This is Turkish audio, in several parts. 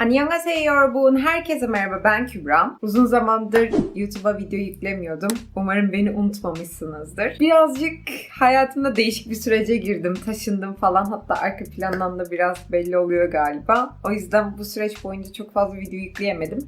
Annyeonghaseyo yarbun. Herkese merhaba ben Kübra. Uzun zamandır YouTube'a video yüklemiyordum. Umarım beni unutmamışsınızdır. Birazcık hayatımda değişik bir sürece girdim. Taşındım falan. Hatta arka plandan da biraz belli oluyor galiba. O yüzden bu süreç boyunca çok fazla video yükleyemedim.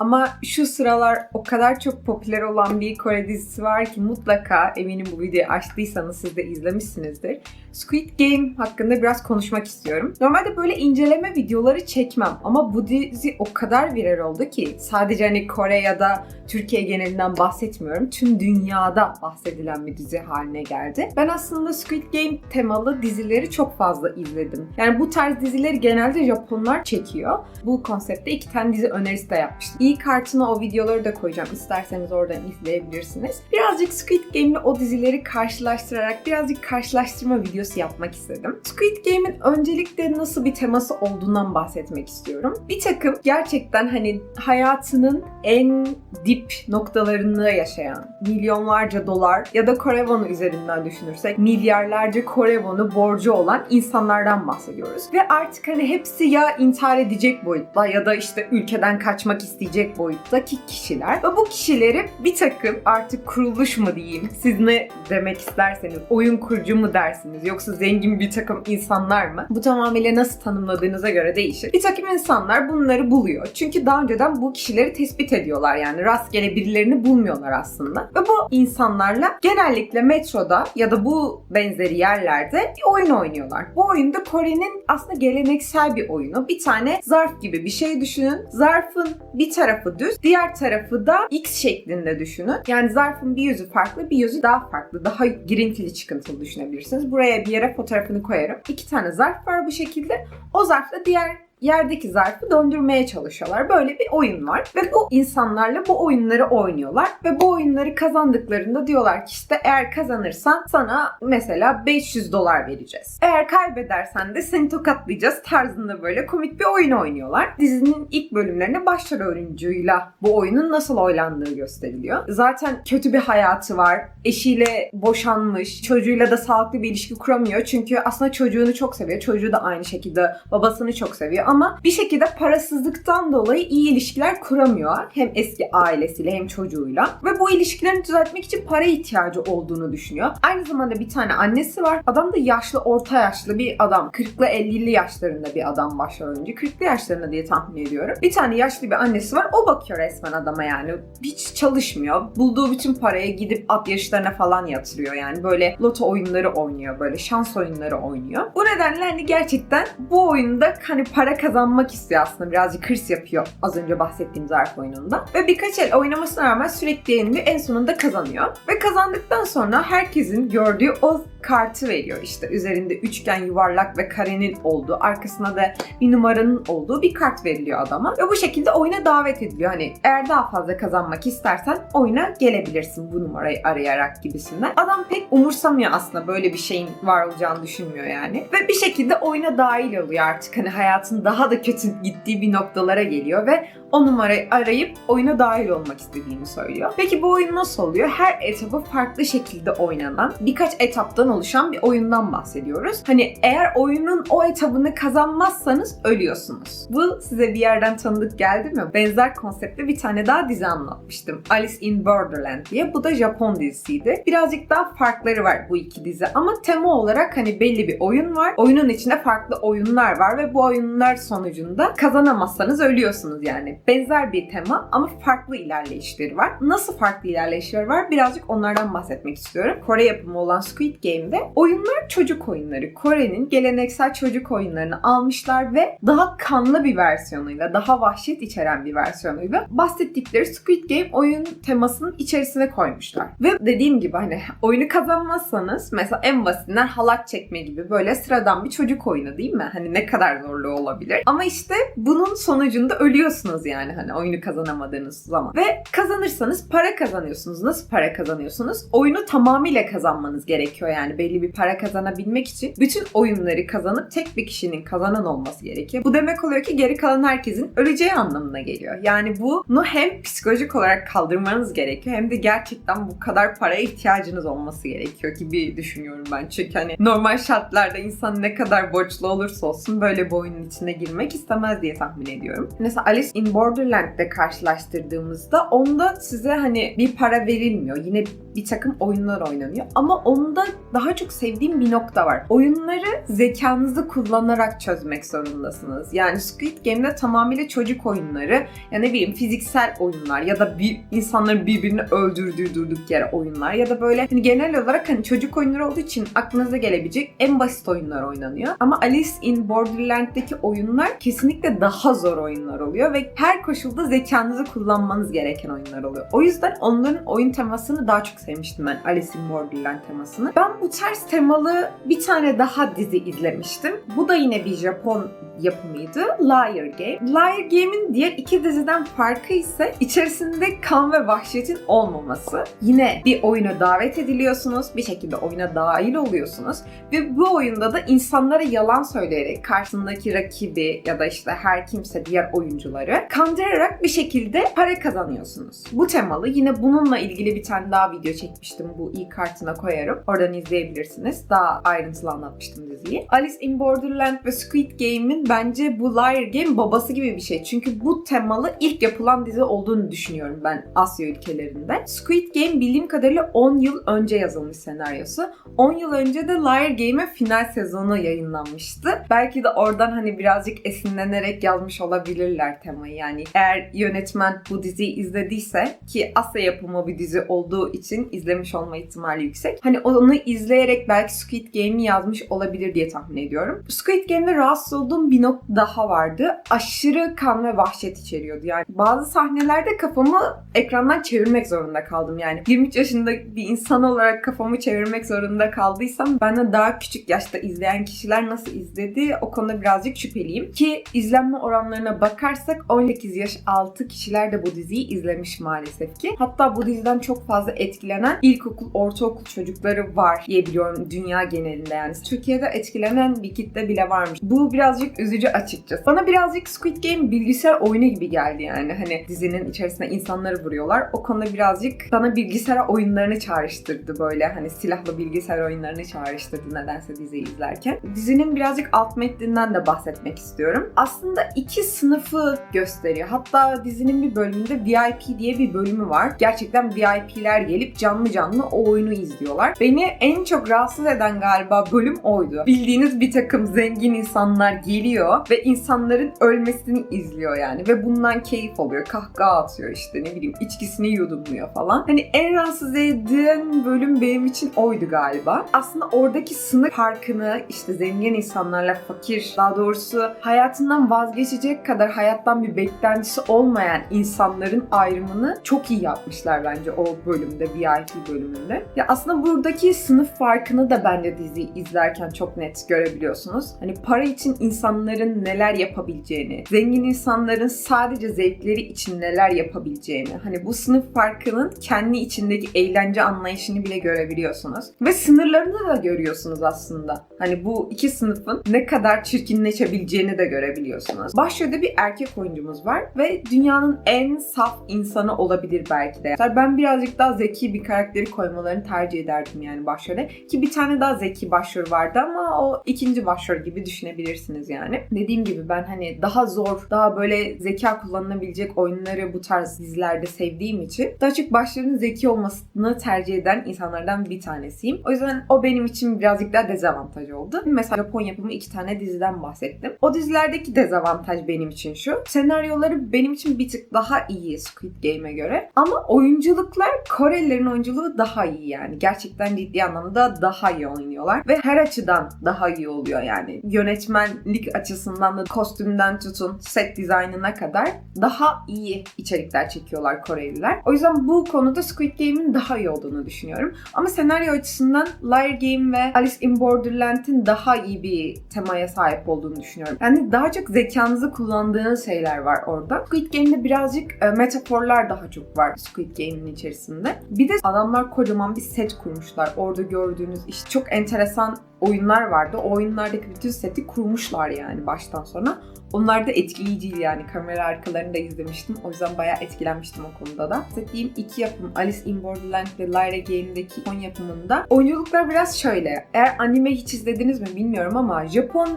Ama şu sıralar o kadar çok popüler olan bir Kore dizisi var ki mutlaka eminim bu videoyu açtıysanız siz de izlemişsinizdir. Squid Game hakkında biraz konuşmak istiyorum. Normalde böyle inceleme videoları çekmem ama bu dizi o kadar viral oldu ki sadece hani Kore ya da Türkiye genelinden bahsetmiyorum. Tüm dünyada bahsedilen bir dizi haline geldi. Ben aslında Squid Game temalı dizileri çok fazla izledim. Yani bu tarz dizileri genelde Japonlar çekiyor. Bu konseptte iki tane dizi önerisi de yapmıştım. Kartına o videoları da koyacağım. İsterseniz oradan izleyebilirsiniz. Birazcık Squid Game'le o dizileri karşılaştırarak birazcık karşılaştırma videosu yapmak istedim. Squid Game'in öncelikle nasıl bir teması olduğundan bahsetmek istiyorum. Bir takım gerçekten hani hayatının en dip noktalarında yaşayan milyonlarca dolar ya da Kore wonu üzerinden düşünürsek milyarlarca Kore wonu borcu olan insanlardan bahsediyoruz. Ve artık hani hepsi ya intihar edecek boyutta ya da işte ülkeden kaçmak isteyecek boyuttaki kişiler. Ve bu kişileri bir takım artık kuruluş mu diyeyim, siz ne demek isterseniz, oyun kurucu mu dersiniz yoksa zengin bir takım insanlar mı? Bu tamamıyla nasıl tanımladığınıza göre değişir. Bir takım insanlar bunları buluyor. Çünkü daha önceden bu kişileri tespit ediyorlar yani rastgele birilerini bulmuyorlar aslında. Ve bu insanlarla genellikle metroda ya da bu benzeri yerlerde bir oyun oynuyorlar. Bu oyunda Kore'nin aslında geleneksel bir oyunu. Bir tane zarf gibi bir şey düşünün. Zarfın bir tarafı düz, diğer tarafı da X şeklinde düşünün. Yani zarfın bir yüzü farklı, bir yüzü daha farklı. Daha girintili çıkıntılı düşünebilirsiniz. Buraya bir yere fotoğrafını koyarım. İki tane zarf var bu şekilde. O zarfla diğer yerdeki zarfı döndürmeye çalışıyorlar. Böyle bir oyun var ve bu insanlarla bu oyunları oynuyorlar ve bu oyunları kazandıklarında diyorlar ki işte eğer kazanırsan sana mesela 500 dolar vereceğiz. Eğer kaybedersen de seni tokatlayacağız tarzında böyle komik bir oyun oynuyorlar. Dizinin ilk bölümlerinde başrol oyuncuyla bu oyunun nasıl oynandığı gösteriliyor. Zaten kötü bir hayatı var. Eşiyle boşanmış. Çocuğuyla da sağlıklı bir ilişki kuramıyor. Çünkü aslında çocuğunu çok seviyor. Çocuğu da aynı şekilde babasını çok seviyor ama bir şekilde parasızlıktan dolayı iyi ilişkiler kuramıyor. Hem eski ailesiyle hem çocuğuyla. Ve bu ilişkilerini düzeltmek için para ihtiyacı olduğunu düşünüyor. Aynı zamanda bir tane annesi var. Adam da yaşlı, orta yaşlı bir adam. 40'lı 50'li yaşlarında bir adam başlar önce. 40'lı yaşlarında diye tahmin ediyorum. Bir tane yaşlı bir annesi var. O bakıyor resmen adama yani. Hiç çalışmıyor. Bulduğu bütün parayı gidip at yarışlarına falan yatırıyor yani. Böyle loto oyunları oynuyor. Böyle şans oyunları oynuyor. Bu nedenle hani gerçekten bu oyunda hani para kazanmak istiyor aslında. Birazcık hırs yapıyor az önce bahsettiğim zarf oyununda. Ve birkaç el oynamasına rağmen sürekli yeniliyor. En sonunda kazanıyor. Ve kazandıktan sonra herkesin gördüğü o kartı veriyor işte üzerinde üçgen, yuvarlak ve karenin olduğu, arkasına da bir numaranın olduğu bir kart veriliyor adama ve bu şekilde oyuna davet ediliyor. Hani eğer daha fazla kazanmak istersen oyuna gelebilirsin bu numarayı arayarak gibisinden. Adam pek umursamıyor aslında böyle bir şeyin var olacağını düşünmüyor yani. Ve bir şekilde oyuna dahil oluyor artık. Hani hayatın daha da kötü gittiği bir noktalara geliyor ve o numarayı arayıp oyuna dahil olmak istediğini söylüyor. Peki bu oyun nasıl oluyor? Her etabı farklı şekilde oynanan, birkaç etaptan oluşan bir oyundan bahsediyoruz. Hani eğer oyunun o etabını kazanmazsanız ölüyorsunuz. Bu size bir yerden tanıdık geldi mi? Benzer konseptte bir tane daha dizi anlatmıştım. Alice in Borderland diye. Bu da Japon dizisiydi. Birazcık daha farkları var bu iki dizi ama tema olarak hani belli bir oyun var. Oyunun içinde farklı oyunlar var ve bu oyunlar sonucunda kazanamazsanız ölüyorsunuz yani. Benzer bir tema ama farklı ilerleyişleri var. Nasıl farklı ilerleyişleri var? Birazcık onlardan bahsetmek istiyorum. Kore yapımı olan Squid Game'de oyunlar çocuk oyunları. Kore'nin geleneksel çocuk oyunlarını almışlar ve daha kanlı bir versiyonuyla, daha vahşet içeren bir versiyonuyla bahsettikleri Squid Game oyun temasının içerisine koymuşlar. Ve dediğim gibi hani oyunu kazanmazsanız mesela en basitinden halat çekme gibi böyle sıradan bir çocuk oyunu değil mi? Hani ne kadar zorluğu olabilir. Ama işte bunun sonucunda ölüyorsunuz yani hani oyunu kazanamadığınız zaman. Ve kazanırsanız para kazanıyorsunuz. Nasıl para kazanıyorsunuz? Oyunu tamamıyla kazanmanız gerekiyor yani belli bir para kazanabilmek için. Bütün oyunları kazanıp tek bir kişinin kazanan olması gerekiyor. Bu demek oluyor ki geri kalan herkesin öleceği anlamına geliyor. Yani bunu hem psikolojik olarak kaldırmanız gerekiyor hem de gerçekten bu kadar paraya ihtiyacınız olması gerekiyor gibi düşünüyorum ben. Çünkü hani normal şartlarda insan ne kadar borçlu olursa olsun böyle bir oyunun içine girmek istemez diye tahmin ediyorum. Mesela Alice in Borderland'de karşılaştırdığımızda onda size hani bir para verilmiyor. Yine bir takım oyunlar oynanıyor. Ama onda daha çok sevdiğim bir nokta var. Oyunları zekanızı kullanarak çözmek zorundasınız. Yani Squid Game'de tamamıyla çocuk oyunları, ya ne bileyim fiziksel oyunlar ya da bir insanların birbirini öldürdüğü durduk yere oyunlar ya da böyle hani genel olarak hani çocuk oyunları olduğu için aklınıza gelebilecek en basit oyunlar oynanıyor. Ama Alice in Borderland'deki oyunlar kesinlikle daha zor oyunlar oluyor ve her koşulda zekanızı kullanmanız gereken oyunlar oluyor. O yüzden onların oyun temasını daha çok sevmiştim ben Alice in Borderland temasını. Ben bu tarz temalı bir tane daha dizi izlemiştim. Bu da yine bir Japon yapımıydı. Liar Game. Liar Game'in diğer iki diziden farkı ise içerisinde kan ve vahşetin olmaması. Yine bir oyuna davet ediliyorsunuz. Bir şekilde oyuna dahil oluyorsunuz. Ve bu oyunda da insanlara yalan söyleyerek karşısındaki rakibi ya da işte her kimse diğer oyuncuları kandırarak bir şekilde para kazanıyorsunuz. Bu temalı. Yine bununla ilgili bir tane daha video çekmiştim. Bu iyi kartına koyarım. Oradan izleyebilirsiniz. Daha ayrıntılı anlatmıştım diziyi. Alice in Borderland ve Squid Game'in bence bu Liar Game babası gibi bir şey. Çünkü bu temalı ilk yapılan dizi olduğunu düşünüyorum ben Asya ülkelerinde. Squid Game bildiğim kadarıyla 10 yıl önce yazılmış senaryosu. 10 yıl önce de Liar Game'in final sezonu yayınlanmıştı. Belki de oradan hani birazcık esinlenerek yazmış olabilirler temayı. Yani eğer yönetmen bu diziyi izlediyse ki Asya yapımı bir dizi olduğu için izlemiş olma ihtimali yüksek. Hani onu izleyerek belki Squid Game'i yazmış olabilir diye tahmin ediyorum. Squid Game'de rahatsız olduğum bir nokta daha vardı. Aşırı kan ve vahşet içeriyordu. Yani bazı sahnelerde kafamı ekrandan çevirmek zorunda kaldım. Yani 23 yaşında bir insan olarak kafamı çevirmek zorunda kaldıysam benden daha küçük yaşta izleyen kişiler nasıl izledi o konuda birazcık şüpheliyim. Ki izlenme oranlarına bakarsak 18 yaş altı kişiler de bu diziyi izlemiş maalesef ki. Hatta bu diziden çok fazla etkilenen ilkokul, ortaokul çocukları var diye biliyorum dünya genelinde yani. Türkiye'de etkilenen bir kitle bile varmış. Bu birazcık üzücü açıkçası. Bana birazcık Squid Game bilgisayar oyunu gibi geldi yani. Hani dizinin içerisinde insanları vuruyorlar. O konuda birazcık bana bilgisayar oyunlarını çağrıştırdı böyle. Hani silahlı bilgisayar oyunlarını çağrıştırdı nedense diziyi izlerken. Dizinin birazcık alt metninden de bahsetmek istiyorum. Aslında iki sınıfı gösteriyor. Hatta dizinin bir bölümünde VIP diye bir bölümü var. Gerçekten VIP'ler gelip canlı canlı o oyunu izliyorlar. Beni en çok rahatsız eden galiba bölüm oydu. Bildiğiniz bir takım zengin insanlar geliyor ve insanların ölmesini izliyor yani. Ve bundan keyif alıyor. Kahkaha atıyor işte ne bileyim içkisini yudumluyor falan. Hani en rahatsız eden bölüm benim için oydu galiba. Aslında oradaki sınır farkını işte zengin insanlarla fakir daha doğrusu hayatından vazgeçecek kadar hayattan bir beklentisi olmayan insanların ayrımını çok iyi yapmışlar bence o bölümde VIP bölümünde. Ya aslında buradaki sınıf farkını da bence dizi izlerken çok net görebiliyorsunuz. Hani para için insanların neler yapabileceğini, zengin insanların sadece zevkleri için neler yapabileceğini, hani bu sınıf farkının kendi içindeki eğlence anlayışını bile görebiliyorsunuz. Ve sınırlarını da görüyorsunuz aslında. Hani bu iki sınıfın ne kadar çirkinleşebileceğini de görebiliyorsunuz. Başrolde bir erkek oyuncumuz var ve dünyanın en saf insanı olabilir belki de. Ben birazcık daha zeki bir karakteri koymalarını tercih ederdim yani başrole. Ki bir tane daha zeki başrol vardı ama o ikinci başrol gibi düşünebilirsiniz yani. Dediğim gibi ben hani daha zor, daha böyle zeka kullanılabilecek oyunları bu tarz dizilerde sevdiğim için daha çok başrolün zeki olmasını tercih eden insanlardan bir tanesiyim. O yüzden o benim için birazcık daha dezavantaj oldu. Mesela Japon yapımı iki tane diziden bahsettim. O dizilerdeki dezavantaj benim için şu. Senaryoları benim için bir tık daha iyi Squid Game'e göre. Ama oyunculuklar Korelilerin oyunculuğu daha iyi yani. Gerçekten ciddi anlamda daha iyi oynuyorlar. Ve her açıdan daha iyi oluyor yani. Yönetmenlik açısından da kostümden tutun set dizaynına kadar daha iyi içerikler çekiyorlar Koreliler. O yüzden bu konuda Squid Game'in daha iyi olduğunu düşünüyorum. Ama senaryo açısından Liar Game ve Alice in Borderland'in daha iyi bir temaya sahip olduğunu düşünüyorum. Yani daha çok zekanızı kullandığınız şeyler var orada. Squid Game'de birazcık e, metaforlar daha çok var Squid Game'in içerisinde. Bir de adamlar kocaman bir set kurmuşlar. Orada gördüğünüz işte çok enteresan oyunlar vardı. O oyunlardaki bütün seti kurmuşlar yani baştan sona. Onlar da etkileyiciydi yani. Kamera arkalarını da izlemiştim. O yüzden bayağı etkilenmiştim o konuda da. Bahsettiğim iki yapım Alice in Borderland ve Lyra Game'deki son yapımında oyunculuklar biraz şöyle. Eğer anime hiç izlediniz mi bilmiyorum ama Japon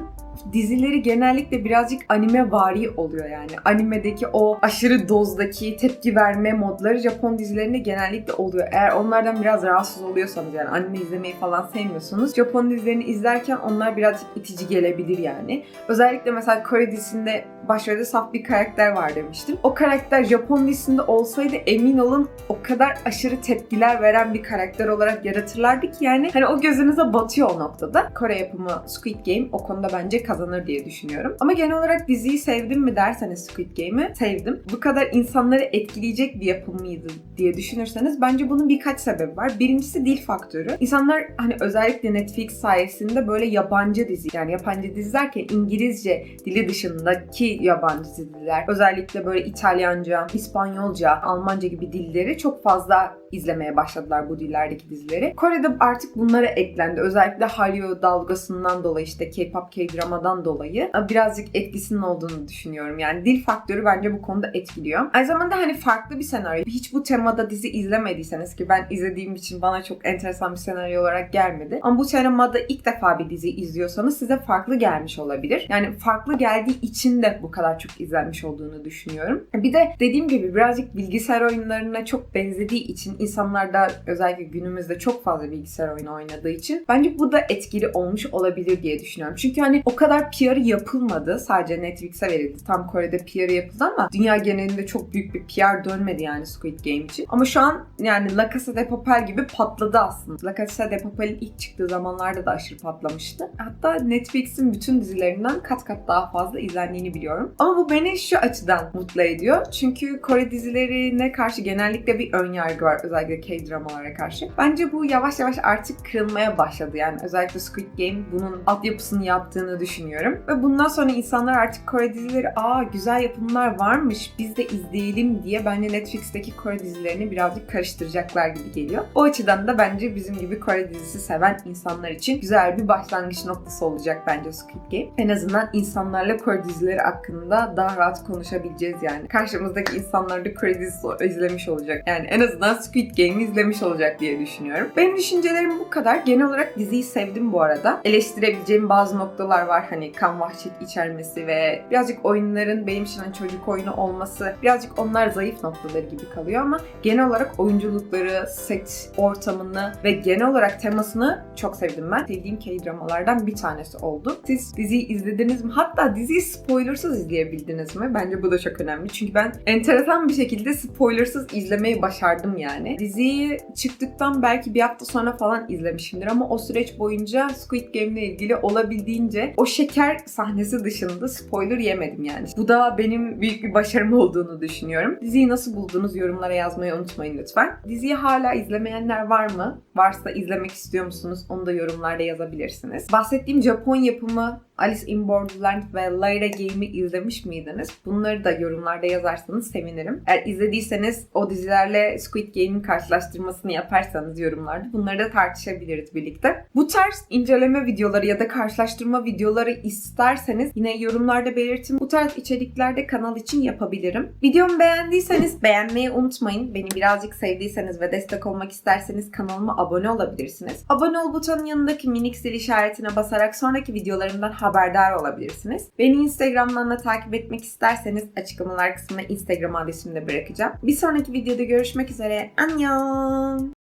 dizileri genellikle birazcık anime vari oluyor yani. Animedeki o aşırı dozdaki tepki verme modları Japon dizilerinde genellikle oluyor. Eğer onlardan biraz rahatsız oluyorsanız yani anime izlemeyi falan sevmiyorsunuz. Japon dizilerini izlerken onlar birazcık itici gelebilir yani. Özellikle mesela Kore dizisinde başrolde saf bir karakter var demiştim. O karakter Japon dizisinde olsaydı emin olun o kadar aşırı tepkiler veren bir karakter olarak yaratırlardı ki yani hani o gözünüze batıyor o noktada. Kore yapımı Squid Game o konuda bence kazanır diye düşünüyorum. Ama genel olarak diziyi sevdim mi derseniz Squid Game'i sevdim. Bu kadar insanları etkileyecek bir yapım mıydı diye düşünürseniz bence bunun birkaç sebebi var. Birincisi dil faktörü. İnsanlar hani özellikle Netflix sayesinde böyle yabancı dizi yani yabancı dizi derken İngilizce dili dışındaki yabancı diziler özellikle böyle İtalyanca, İspanyolca, Almanca gibi dilleri çok fazla izlemeye başladılar bu dillerdeki dizileri. Kore'de artık bunlara eklendi. Özellikle Hallyu dalgasından dolayı işte K-pop, K-dramadan dolayı birazcık etkisinin olduğunu düşünüyorum. Yani dil faktörü bence bu konuda etkiliyor. Aynı zamanda hani farklı bir senaryo. Hiç bu temada dizi izlemediyseniz ki ben izlediğim için bana çok enteresan bir senaryo olarak gelmedi. Ama bu temada ilk defa bir dizi izliyorsanız size farklı gelmiş olabilir. Yani farklı geldiği için de bu kadar çok izlenmiş olduğunu düşünüyorum. Bir de dediğim gibi birazcık bilgisayar oyunlarına çok benzediği için insanlar da özellikle günümüzde çok fazla bilgisayar oyunu oynadığı için bence bu da etkili olmuş olabilir diye düşünüyorum. Çünkü hani o kadar PR'ı yapılmadı. Sadece Netflix'e verildi. Tam Kore'de PR'ı yapıldı ama dünya genelinde çok büyük bir PR dönmedi yani Squid Game için. Ama şu an yani La Casa de Papel gibi patladı aslında. La Casa de Papel'in ilk çıktığı zamanlarda da aşırı patlamıştı. Hatta Netflix'in bütün dizilerinden kat kat daha fazla izlendiğini biliyorum. Ama bu beni şu açıdan mutlu ediyor. Çünkü Kore dizilerine karşı genellikle bir ön yargı var. Özellikle K-dramalara karşı. Bence bu yavaş yavaş artık kırılmaya başladı. Yani özellikle Squid Game bunun altyapısını yaptığını düşünüyorum. Ve bundan sonra insanlar artık Kore dizileri aa güzel yapımlar varmış biz de izleyelim diye bence Netflix'teki Kore dizilerini birazcık karıştıracaklar gibi geliyor. O açıdan da bence bizim gibi Kore dizisi seven insanlar için güzel bir başlangıç noktası olacak bence Squid Game. En azından insanlarla Kore dizileri hakkında daha rahat konuşabileceğiz yani. Karşımızdaki insanlar da Kore dizisi izlemiş olacak. Yani en azından Squid Game'i izlemiş olacak diye düşünüyorum. Benim düşüncelerim bu kadar. Genel olarak diziyi sevdim bu arada. Eleştirebileceğim bazı noktalar Hani kan vahşet içermesi ve birazcık oyunların benim için hani çocuk oyunu olması birazcık onlar zayıf noktaları gibi kalıyor ama genel olarak oyunculukları, set ortamını ve genel olarak temasını çok sevdim ben. Sevdiğim K-dramalardan bir tanesi oldu. Siz diziyi izlediniz mi? Hatta diziyi spoilersız izleyebildiniz mi? Bence bu da çok önemli. Çünkü ben enteresan bir şekilde spoilersız izlemeyi başardım yani. Diziyi çıktıktan belki bir hafta sonra falan izlemişimdir ama o süreç boyunca Squid Game'le ilgili olabildiğince o şeker sahnesi dışında spoiler yemedim yani. Bu da benim büyük bir başarım olduğunu düşünüyorum. Diziyi nasıl buldunuz yorumlara yazmayı unutmayın lütfen. Diziyi hala izlemeyenler var mı? Varsa izlemek istiyor musunuz? Onu da yorumlarda yazabilirsiniz. Bahsettiğim Japon yapımı Alice in Borderland ve Lyra Game'i izlemiş miydiniz? Bunları da yorumlarda yazarsanız sevinirim. Eğer izlediyseniz o dizilerle Squid Game'in karşılaştırmasını yaparsanız yorumlarda bunları da tartışabiliriz birlikte. Bu tarz inceleme videoları ya da karşılaştırma videoları isterseniz yine yorumlarda belirtin. Bu tarz içeriklerde kanal için yapabilirim. Videomu beğendiyseniz beğenmeyi unutmayın. Beni birazcık sevdiyseniz ve destek olmak isterseniz kanalıma abone olabilirsiniz. Abone ol butonun yanındaki minik zil işaretine basarak sonraki videolarımdan haberdar olabilirsiniz. Beni Instagram'dan da takip etmek isterseniz açıklamalar kısmına Instagram adresimi de bırakacağım. Bir sonraki videoda görüşmek üzere. Annyeong!